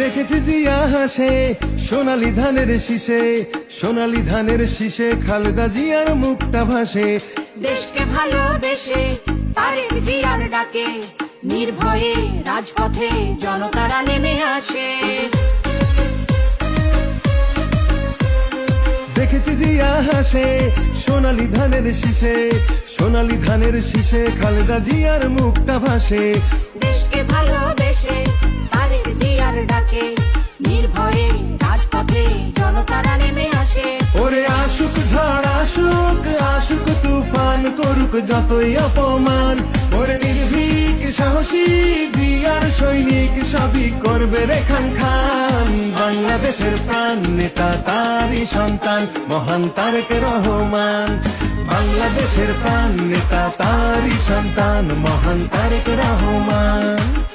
দেখেছি জিয়া হাসে সোনালি ধানের শীষে সোনালি ধানের শীষে খালেদা জিয়ার মুখটা ভাসে। দেশকে ভালোবেসে তারেক জিয়ার ডাকে নির্ভয়ে রাজপথে জনতারা নেমে আসে। দেখেছি জিয়া হাসে সোনালি ধানের শীষে সোনালি ধানের শীষে খালেদা জিয়ার মুখটা ভাসে। দেশকে ভালোবেসে যতই অপমান। ওর নির্ভীক সাহসী জিয়ার সৈনিক সবই করবে রেখান খান। বাংলাদেশের প্রাণ নেতা তারই সন্তান, মহান তারেক রহমান। বাংলাদেশের প্রাণ নেতা তারই সন্তান, মহান তারেক রহমান।